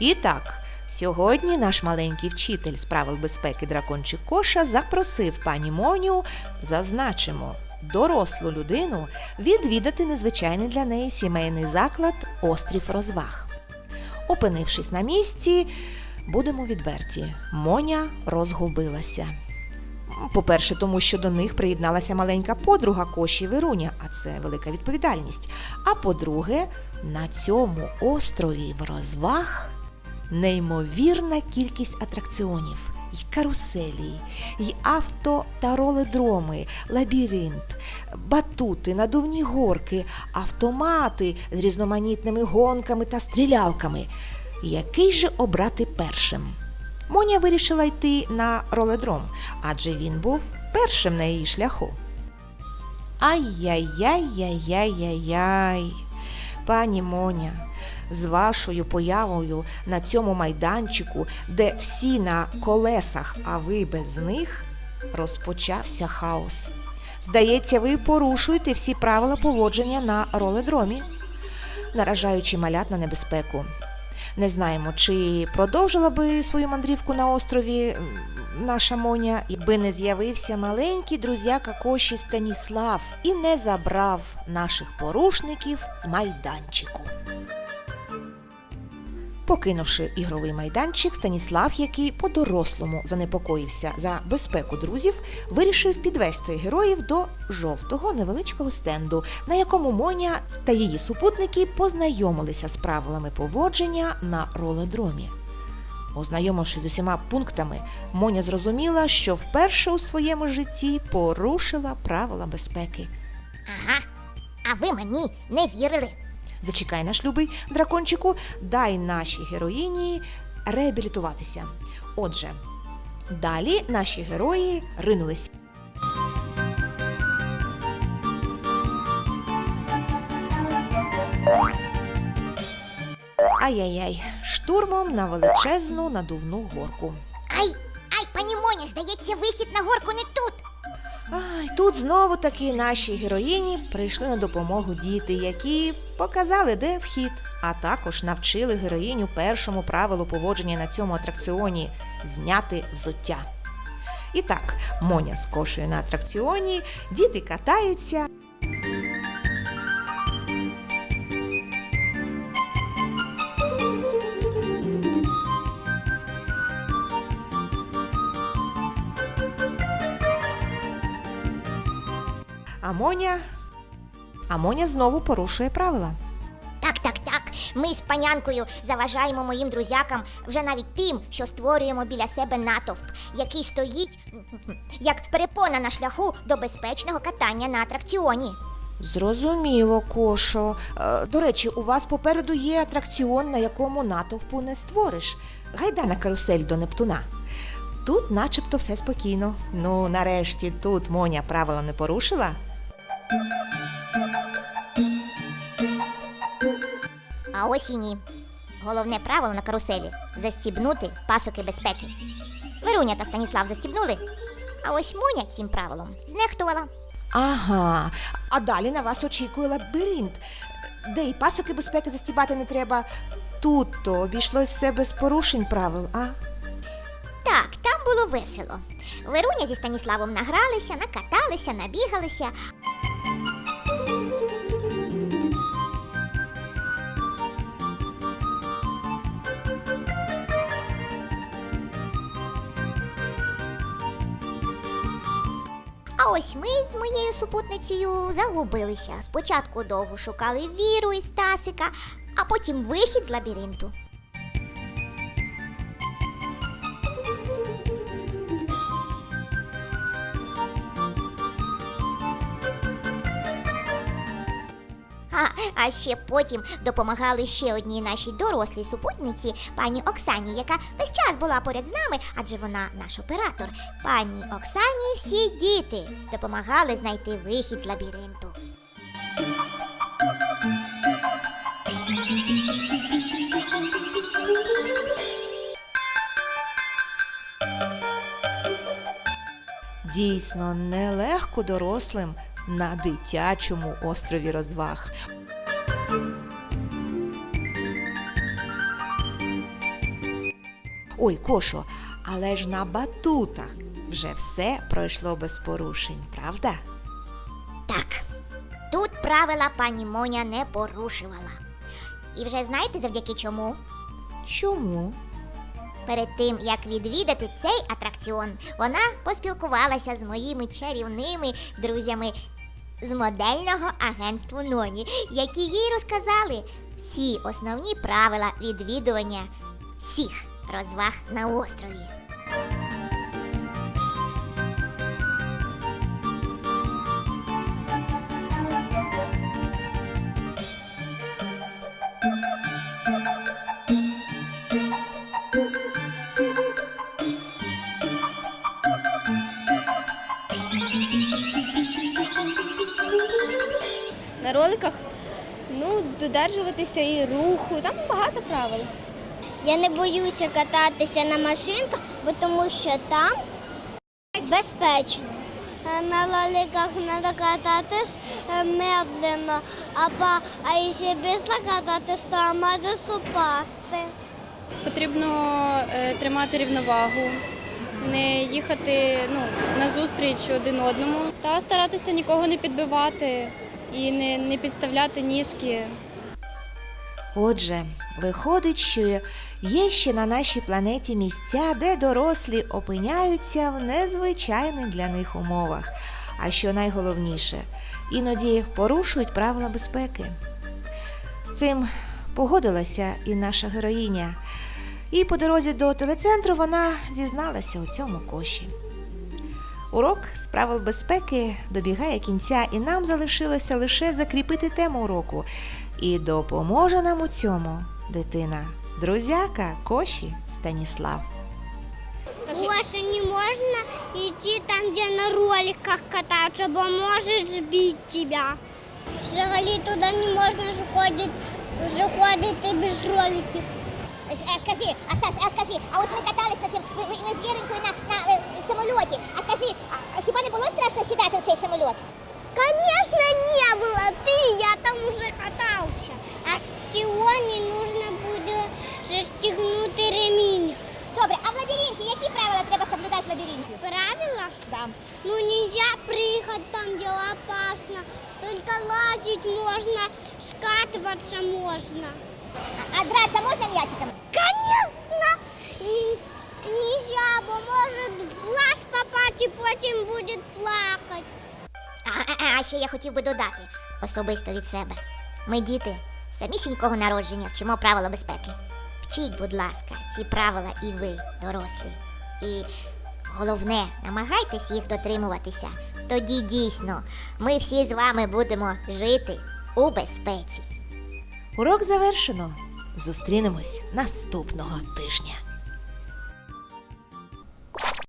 І так, сьогодні наш маленький вчитель з правил безпеки дракончик Коша запросив пані Моню, зазначимо, дорослу людину відвідати незвичайний для неї сімейний заклад Острів розваг. Опинившись на місці, будемо відверті, Моня розгубилася. По-перше, тому що до них приєдналася маленька подруга Коші Веруня, а це велика відповідальність. А по-друге, на цьому острові в розваг неймовірна кількість атракціонів. І каруселі, і авто та роледроми, лабіринт, батути, надувні горки, автомати з різноманітними гонками та стрілялками. Який же обрати першим? Моня вирішила йти на роледром, адже він був першим на її шляху. Ай-яй-яй-яй-яй-яй. Пані Моня, з вашою появою на цьому майданчику, де всі на колесах, а ви без них, розпочався хаос. Здається, ви порушуєте всі правила поводження на роледромі, наражаючи малят на небезпеку. Не знаємо, чи продовжила би свою мандрівку на острові наша Моня, якби не з'явився маленький друзяка Коші Станіслав і не забрав наших порушників з майданчику. Покинувши ігровий майданчик, Станіслав, який по-дорослому занепокоївся за безпеку друзів, вирішив підвести героїв до жовтого невеличкого стенду, на якому Моня та її супутники познайомилися з правилами поводження на ролодромі. Ознайомившись з усіма пунктами, Моня зрозуміла, що вперше у своєму житті порушила правила безпеки. Ага. А ви мені не вірили. Зачекай наш любий дракончику, дай нашій героїні реабілітуватися. Отже, далі наші герої ринулись. Ай-яй-яй, штурмом на величезну надувну горку. Ай, ай, пані Моня, здається, вихід на горку не тут. Ай, тут знову таки наші героїні прийшли на допомогу діти, які показали, де вхід, а також навчили героїню першому правилу поводження на цьому атракціоні зняти взуття. І так, Моня скошує на атракціоні, діти катаються. А Моня. А Моня знову порушує правила. Так, так, так. Ми з панянкою заважаємо моїм друзякам вже навіть тим, що створюємо біля себе натовп, який стоїть як перепона на шляху до безпечного катання на атракціоні. Зрозуміло, Кошо. Е, До речі, у вас попереду є атракціон, на якому натовпу не створиш. Гайда на карусель до Нептуна. Тут начебто все спокійно. Ну, нарешті, тут Моня правила не порушила. А ось і ні. Головне правило на каруселі застібнути пасоки безпеки. Веруня та Станіслав застібнули, а ось Моня цим правилом знехтувала. Ага. А далі на вас очікує лабіринт, де і пасоки безпеки застібати не треба. Тут то обійшлось все без порушень правил, а? Так, там було весело. Веруня зі Станіславом награлися, накаталися, набігалися. А ось ми з моєю супутницею загубилися. Спочатку довго шукали віру і Стасика, а потім вихід з лабіринту. А, ще потім допомагали ще одній нашій дорослій супутниці, пані Оксані, яка весь час була поряд з нами, адже вона наш оператор. Пані Оксані всі діти допомагали знайти вихід з лабіринту. Дійсно, нелегко дорослим на дитячому острові розваг. Ой, Кошо, але ж на батутах вже все пройшло без порушень, правда? Так, тут правила пані Моня не порушувала. І вже знаєте завдяки чому? Чому? Перед тим як відвідати цей атракціон, вона поспілкувалася з моїми чарівними друзями з модельного агентства Ноні, які їй розказали всі основні правила відвідування всіх розваг на острові. Роликах ну, додержуватися і руху, там багато правил. Я не боюся кататися на машинках, бо тому що там безпечно. Е, На лоликах треба кататись е, медленно, а якщо швидко кататись, то може упасти. Потрібно е, тримати рівновагу, не їхати ну, назустріч один одному та старатися нікого не підбивати і не, не підставляти ніжки. Отже, виходить, що є ще на нашій планеті місця, де дорослі опиняються в незвичайних для них умовах. А що найголовніше, іноді порушують правила безпеки. З цим погодилася і наша героїня. І по дорозі до телецентру вона зізналася у цьому коші. Урок з правил безпеки добігає кінця, і нам залишилося лише закріпити тему уроку. І допоможе нам у цьому дитина, друзяка Коші Станіслав. Больше не можна йти там, де на роликах кататися, бо може збити тебе. Взагалі туди не можна ж ходити, вже ходити без роликів. Скажи, а скажи, а ось ми катались на цим ми, ми, ми з Віренькою на, на е, самольоті. А скажи, а хіба не було страшно сідати у цей самольот? Конечно, не было. Ты, я там уже катался. А чего не нужно будет застегнуть ремень? Добре, а в лабіринті які правила треба соблюдати в лабіринті? Да. Ну нельзя прыгать там, где опасно. Только лазить можно, скатываться можно. А, драться можна м'ячиком? Конечно, не- нельзя, бо может в глаз попасть и потом будет плакать. А, а, а ще я хотів би додати особисто від себе. Ми діти з самісінького народження вчимо правила безпеки. Вчіть, будь ласка, ці правила і ви, дорослі. І головне, намагайтесь їх дотримуватися. Тоді дійсно ми всі з вами будемо жити у безпеці. Урок завершено. Зустрінемось наступного тижня.